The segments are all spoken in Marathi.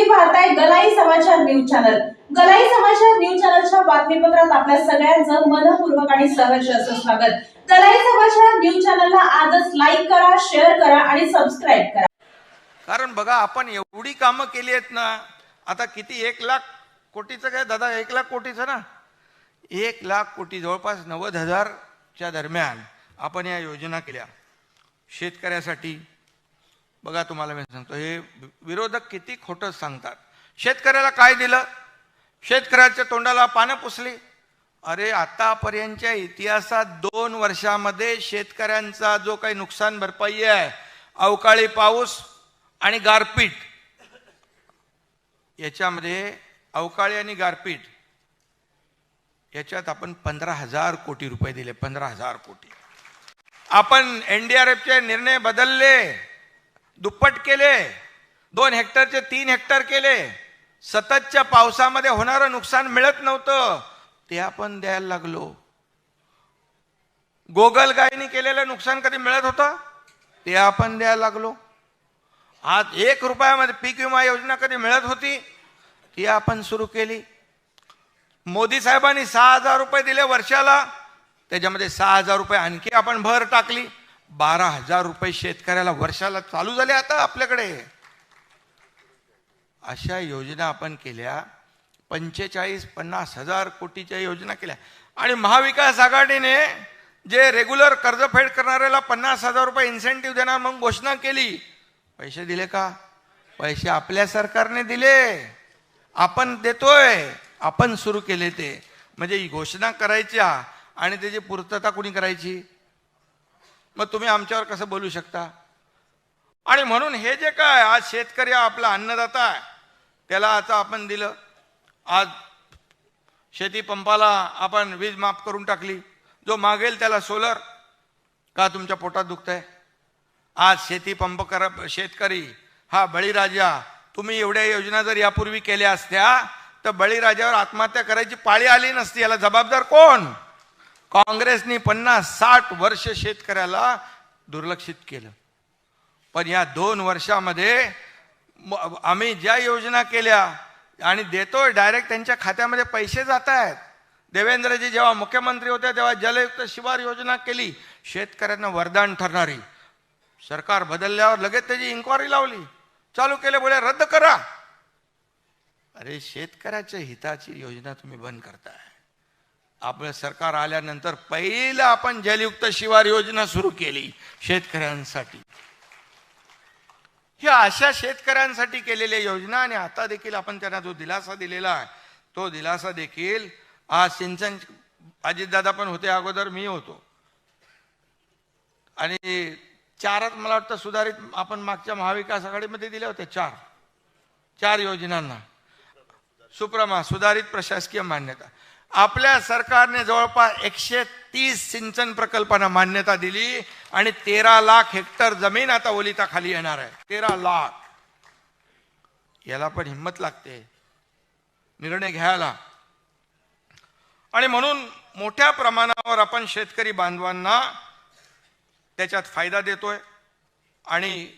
तुम्ही पाहताय गलाई समाचार न्यूज चॅनल. गलाई समाचार न्यूज चॅनलच्या बातमीपत्रात आपल्या सगळ्यांचं मनपूर्वक आणि सहर्ष असं स्वागत. गलाई समाचार न्यूज चॅनलला आजच लाईक करा शेअर करा आणि सबस्क्राईब करा. कारण बघा आपण एवढी कामं केली आहेत ना आता किती एक लाख कोटीचं काय दादा एक लाख कोटीचं ना? एक लाख कोटी जवळपास नव्वद हजारच्या दरम्यान आपण या योजना केल्या. शेतकऱ्यासाठी बघा तुम्हाला मी सांगतो हे विरोधक किती खोटं सांगतात. शेतकऱ्याला काय दिलं? शेतकऱ्याच्या तोंडाला पानं पुसली. अरे आतापर्यंतच्या इतिहासात दोन वर्षामध्ये शेतकऱ्यांचा जो काही नुकसान भरपाई आहे अवकाळी पाऊस आणि गारपीट याच्यामध्ये अवकाळी आणि गारपीट याच्यात आपण पंधरा हजार कोटी रुपये दिले पंधरा हजार कोटी. आपण एनडीआरएफचे निर्णय बदलले. दुप्पट केले दोन हेक्टरचे तीन हेक्टर केले. सततच्या पावसामध्ये होणारं नुकसान मिळत नव्हतं ते आपण द्यायला लागलो. गोगल गायनी केलेलं नुकसान कधी मिळत होतं? ते आपण द्यायला लागलो. आज एक रुपयामध्ये पीक विमा योजना कधी मिळत होती? ती आपण सुरू केली. मोदी साहेबांनी सहा हजार रुपये दिले वर्षाला त्याच्यामध्ये सहा हजार रुपये आणखी आपण भर टाकली. बारा हजार रुपये शेतकऱ्याला वर्षाला चालू झाले आता आपल्याकडे. अशा योजना आपण केल्या. पंचेचाळीस पन्नास हजार कोटीच्या योजना केल्या. आणि महाविकास आघाडीने जे रेग्युलर कर्जफेड करणाऱ्याला पन्नास हजार रुपये इन्सेंटिव्ह देणार म्हणून घोषणा केली. पैसे दिले का? पैसे आपल्या सरकारने दिले. आपण देतोय. आपण सुरू केले ते. म्हणजे घोषणा करायच्या आणि त्याची पूर्तता कुणी करायची? मग तुम्ही आमच्यावर कसं बोलू शकता? आणि म्हणून हे जे काय आज शेतकरी हा आपला अन्नदाता आहे त्याला आता आपण दिलं. आज शेती पंपाला आपण वीज माफ करून टाकली. जो मागेल त्याला सोलर. का तुमच्या पोटात दुखतंय? आज शेती पंप करा शेतकरी हा बळीराजा तुम्ही एवढ्या योजना जर यापूर्वी केल्या असत्या तर बळीराजावर आत्महत्या करायची पाळी आली नसती. याला जबाबदार कोण? काँग्रेसनी पन्नास साठ वर्ष शेतकऱ्याला दुर्लक्षित केलं. पण या दोन वर्षामध्ये आम्ही ज्या योजना केल्या आणि देतोय डायरेक्ट त्यांच्या खात्यामध्ये पैसे जात आहेत देवेंद्रजी जेव्हा मुख्यमंत्री होते तेव्हा जलयुक्त शिवार योजना केली. शेतकऱ्यांना वरदान ठरणारी. सरकार बदलल्यावर लगेच त्याची इन्क्वायरी लावली. चालू केले बोले रद्द करा. अरे शेतकऱ्याच्या हिताची योजना तुम्ही बंद करताय. आपलं सरकार आल्यानंतर पहिलं आपण जलयुक्त शिवार योजना सुरू केली शेतकऱ्यांसाठी. ह्या अशा शेतकऱ्यांसाठी केलेल्या योजना आणि आता देखील आपण त्यांना जो दिलासा दिलेला आहे तो दिलासा देखील आज सिंचन अजितदादा पण होते अगोदर मी होतो. आणि चारच मला वाटतं सुधारित आपण मागच्या महाविकास आघाडीमध्ये दिल्या होत्या चार चार योजनांना. सुप्रमा सुधारित प्रशासकीय मान्यता. आपल्या सरकारने जवळपास एकशे तीस सिंचन प्रकल्पांना मान्यता दिली आणि तेरा लाख हेक्टर जमीन आता ओलिताखाली येणार आहे. तेरा लाख. याला पण हिंमत लागते. निर्णय घ्यायला. आणि म्हणून मोठ्या प्रमाणावर आपण शेतकरी बांधवांना त्याच्यात फायदा देतोय. आणि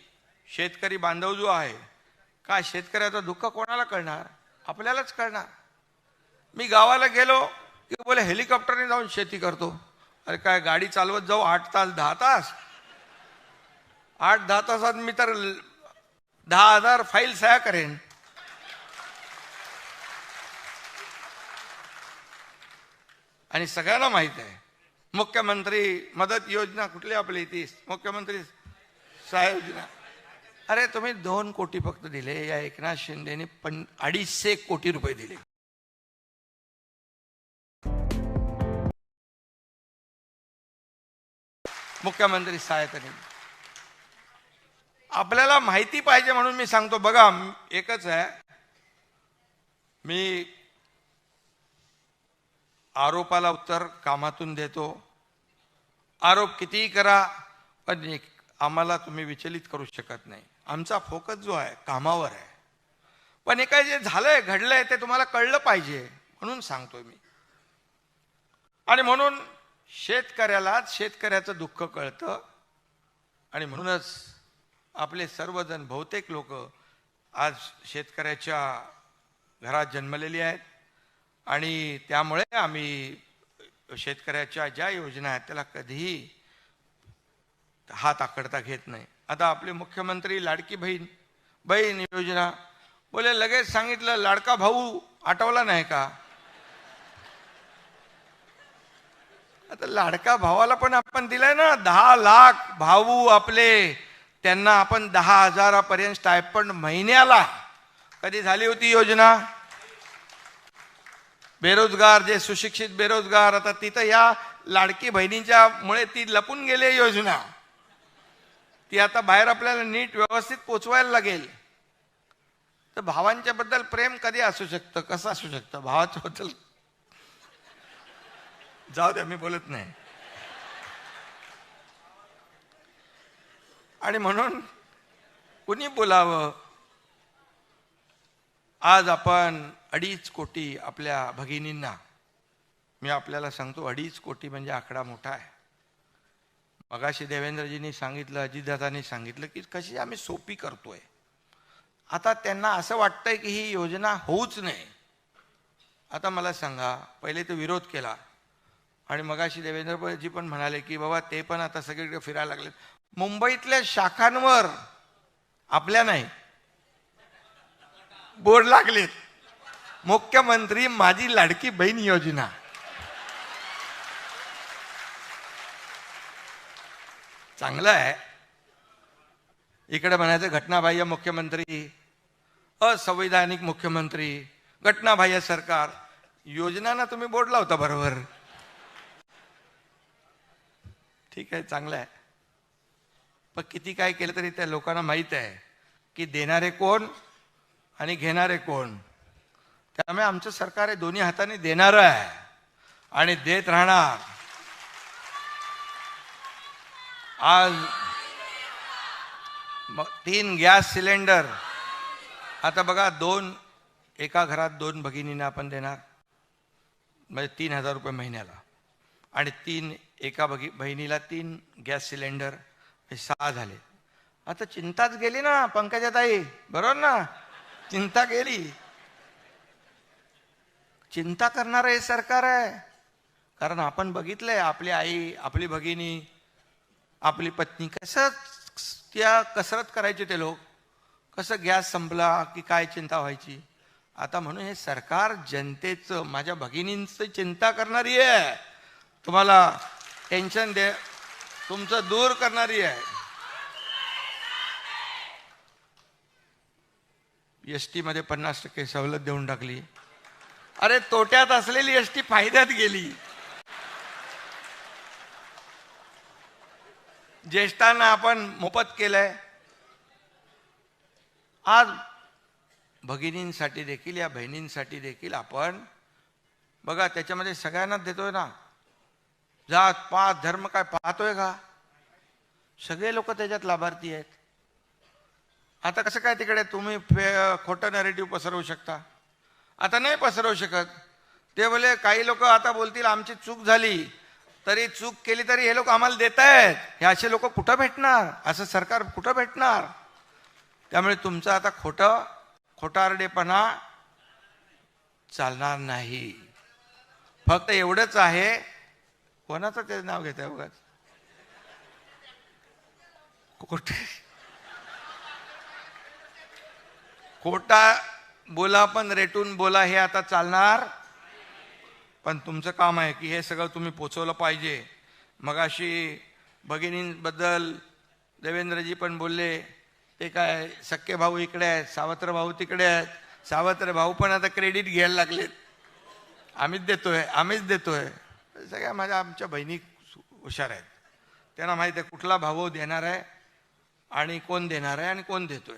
शेतकरी बांधव जो आहे का शेतकऱ्याचं दुःख कोणाला कळणार? आपल्यालाच कळणार. मी गावाला गेलो की बोले हेलिकॉप्टरने जाऊन शेती करतो. अरे काय गाडी चालवत जाऊ आठ तास दहा तास? आठ दहा तासात मी तर दहा हजार फाईल सह्या करेन. आणि सगळ्यांना माहीत आहे मुख्यमंत्री मदत योजना कुठली आपली ती? मुख्यमंत्री सहाय योजना. अरे तुम्ही दोन कोटी फक्त दिले या एकनाथ शिंदेने पण अडीचशे कोटी रुपये दिले. मुख्यमंत्री सहायता निधी आपल्याला माहिती पाहिजे म्हणून मी सांगतो बघा एकच आहे. मी आरोपाला उत्तर कामातून देतो. आरोप कितीही करा पण आम्हाला तुम्ही विचलित करू शकत नाही. आमचा फोकस जो आहे कामावर आहे. पण हे काय जे झालंय घडलंय ते तुम्हाला कळलं पाहिजे म्हणून सांगतोय मी. आणि म्हणून शेतकऱ्यालाच शेतकऱ्याचं दुःख कळतं. आणि म्हणूनच आपले सर्वजण बहुतेक लोक आज शेतकऱ्याच्या घरात जन्मलेली आहेत. आणि त्यामुळे आम्ही शेतकऱ्याच्या ज्या योजना आहेत त्याला कधीही हात आकडता घेत नाही. आता आपले मुख्यमंत्री लाडकी बहीण बहीण योजना बोले लगेच सांगितलं लाडका भाऊ आठवला नाही का? आता लाडका भावाला पण आपण दिलाय ना दहा लाख भाऊ आपले. त्यांना आपण दहा हजारापर्यंत स्टायपंड महिन्याला. कधी झाली होती योजना? बेरोजगार जे सुशिक्षित बेरोजगार आता तिथं या लाडकी बहिणींच्या मुळे ती लपून गेली योजना. ती आता बाहेर आपल्याला नीट व्यवस्थित पोचवायला लागेल. तर भावांच्या बद्दल प्रेम कधी असू शकतं? कसं असू शकतं? भावाच्या बद्दल जाऊ द्या मी बोलत नाही. आणि म्हणून कुणी बोलावं? आज आपण अडीच कोटी आपल्या भगिनींना मी आपल्याला सांगतो अडीच कोटी म्हणजे आकडा मोठा आहे. मगाशी देवेंद्रजींनी सांगितलं अजितदादांनी सांगितलं की कशी आम्ही सोपी करतोय. आता त्यांना असं वाटतंय की ही योजना होऊच नाही आता मला सांगा पहिले तो विरोध केला. आणि मगाशी देवेंद्रजी पण म्हणाले की बाबा ते पण आता सगळीकडे फिरायला लागले. मुंबईतल्या शाखांवर आपल्या नाही. बोर्ड लागलेत मुख्यमंत्री माझी लाडकी बहीण योजना. चांगलं आहे. इकडे म्हणायचं घटनाबाह्य मुख्यमंत्री असंवैधानिक मुख्यमंत्री घटनाबाह्य सरकार. योजनांना तुम्ही बोर्ड लावता बरोबर. ठीक आहे चांगलं आहे. पण किती काय केलं तरी त्या लोकांना माहीत आहे की देणारे कोण आणि घेणारे कोण. त्यामुळे आमचं सरकार हे दोन्ही हाताने देणार आहे आणि देत राहणार. आज तीन गॅस सिलेंडर. आता बघा दोन एका घरात दोन भगिनींना आपण देणार. म्हणजे तीन हजार रुपये महिन्याला. आणि तीन एका बघी बहिणीला तीन गॅस सिलेंडर हे सहा झाले. आता चिंताच गेली ना पंकजा ताई बरोबर ना? चिंता गेली. चिंता करणारं हे सरकार आहे. कारण आपण बघितलंय आपली आई आपली भगिनी आपली पत्नी कसं त्या कसरत करायचे ते लोक. कसं गॅस संपला की काय चिंता व्हायची. आता म्हणून हे सरकार जनतेचं माझ्या भगिनींचं चिंता करणारी आहे. तुम्हाला टेन्शन दे. तुमचं दूर करणारी आहे. एसमध्ये पन्नास टक्के सवलत देऊन टाकली. अरे तोट्यात असलेली एस टी फायद्यात गेली. ज्येष्ठांना आपण मोफत केलंय. आज भगिनींसाठी देखील या बहिणींसाठी देखील आपण बघा त्याच्यामध्ये सगळ्यांनाच देतोय ना. जात पात धर्म काय पाहतोय का? सगळे लोक त्याच्यात लाभार्थी आहेत. आता कसं काय तिकडे तुम्ही फे खोटं नॅरेटिव्ह पसरवू शकता? आता नाही पसरवू शकत. ते बोले काही लोक आता बोलतील आमची चूक झाली. तरी चूक केली तरी हे लोक आम्हाला देत आहेत हे असे लोक कुठं भेटणार? असं सरकार कुठं भेटणार? त्यामुळे तुमचं आता खोटं खोटारडेपणा चालणार नाही. फक्त एवढंच आहे कोणाचं ते नाव घेत आहे बघा कुठे खोटा बोला पण रेटून बोला हे आता चालणार. पण तुमचं काम आहे की हे सगळं तुम्ही पोचवलं पाहिजे. मगाशी भगिनींबद्दल देवेंद्रजी पण बोलले ते काय सख्खे भाऊ इकडे आहेत सावत्र भाऊ तिकडे आहेत. सावत्र भाऊ पण आता क्रेडिट घ्यायला लागलेत. आम्हीच देतोय आम्हीच देतोय. सगळ्या माझ्या आमच्या बहिणी हुशार आहेत. त्यांना माहीत आहे कुठला भाऊ देणार आहे आणि कोण देणार आहे आणि कोण देतोय.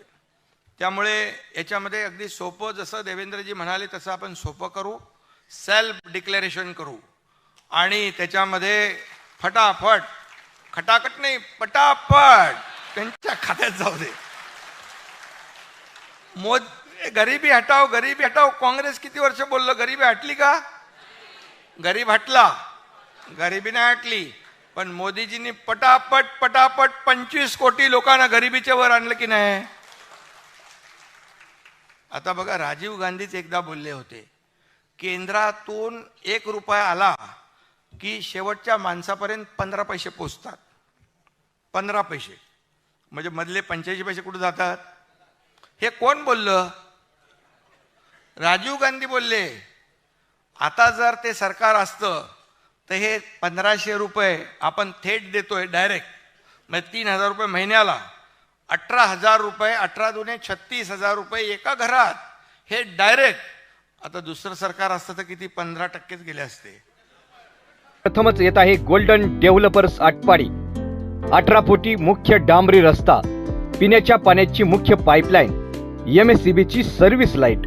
त्यामुळे याच्यामध्ये अगदी सोपं जसं देवेंद्रजी म्हणाले तसं आपण सोपं करू सेल्फ डिक्लेरेशन करू. आणि त्याच्यामध्ये फटाफट खटाखट नाही पटापट त्यांच्या खात्यात जाऊ दे. मोद गरिबी हटाव गरिबी हटाव काँग्रेस किती वर्ष बोललं गरिबी हटली का? गरीब हटला गरिबी नाही हटली पण मोदीजींनी पटापट पटापट पंचवीस कोटी लोकांना गरिबीच्या वर आणलं की नाही? आता बघा राजीव गांधीच एकदा बोलले होते केंद्रातून एक रुपया आला की शेवटच्या माणसापर्यंत पंधरा पैसे पोचतात. पंधरा पैसे. म्हणजे मधले पंच्याऐंशी पैसे कुठे जातात? हे कोण बोललं? राजीव गांधी बोलले आता जर ते सरकार असतं तर हे पंधराशे रुपये आपण थेट देतोय डायरेक्ट म्हणजे तीन हजार रुपये महिन्याला. अठरा हजार रुपये अठरा दुने छत्तीस हजार रुपये एका घरात. हे डायरेक्ट आता दुसरं सरकार असतं तर किती? पंधरा टक्केच गेले असते. प्रथमच येत आहे गोल्डन डेव्हलपर्स आटपाडी. अठरा फुटी मुख्य डांबरी रस्ता. पिण्याच्या पाण्याची मुख्य पाईपलाईन एम एस सी बीची सर्व्हिस लाइट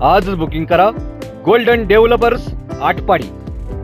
आजच बुकिंग करा गोल्डन डेव्हलपर्स आटपाडी.